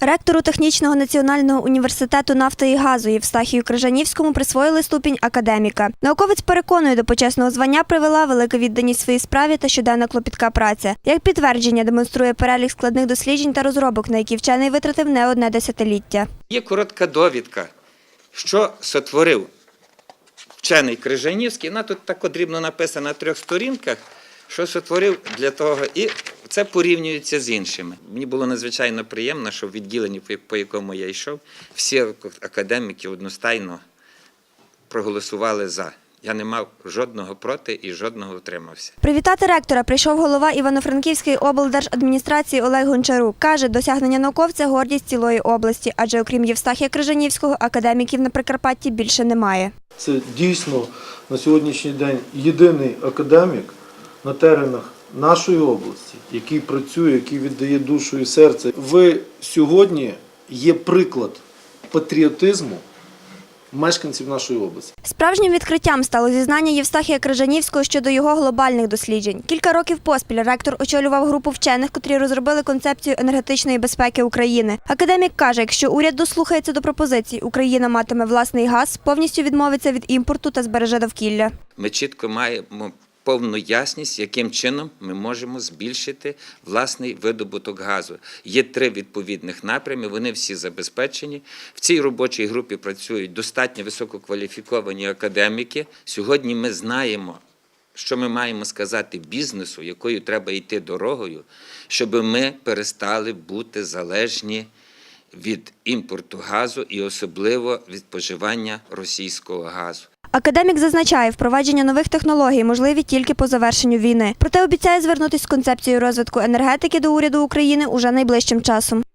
Ректору технічного національного університету нафти і газу Євстахію Крижанівському присвоїли ступінь академіка. Науковець переконує, до почесного звання привела велика відданість своїй справі та щоденна клопітка праця. Як підтвердження демонструє перелік складних досліджень та розробок, на які вчений витратив не одне десятиліття. Є коротка довідка, що сотворив вчений Крижанівський. Вона тут так дрібно написана на трьох сторінках, що сотворив для того. І це порівнюється з іншими. Мені було надзвичайно приємно, що в відділенні, по- якому я йшов, всі академіки одностайно проголосували за. Я не мав жодного проти і жодного утримався. Привітати ректора прийшов голова Івано-Франківської облдержадміністрації Олег Гончарук. Каже, досягнення науковця гордість цілої області, адже окрім Євстахія Крижанівського, академіків на Прикарпатті більше немає. Це дійсно на сьогоднішній день єдиний академік на теренах нашої області, який працює, який віддає душу і серце. Ви сьогодні є приклад патріотизму мешканців нашої області. Справжнім відкриттям стало зізнання Євстахія Крижанівського щодо його глобальних досліджень. Кілька років поспіль ректор очолював групу вчених, котрі розробили концепцію енергетичної безпеки України. Академік каже, якщо уряд дослухається до пропозицій, Україна матиме власний газ, повністю відмовиться від імпорту та збереже довкілля. Ми чітко маємо повну ясність, яким чином ми можемо збільшити власний видобуток газу. Є три відповідних напрями, вони всі забезпечені. В цій робочій групі працюють достатньо висококваліфіковані академіки. Сьогодні ми знаємо. Що ми маємо сказати бізнесу, якою треба йти дорогою, щоб ми перестали бути залежні від імпорту газу і особливо від споживання російського газу. Академік зазначає, впровадження нових технологій можливі тільки по завершенню війни. Проте обіцяє звернутися з концепцією розвитку енергетики до уряду України уже найближчим часом.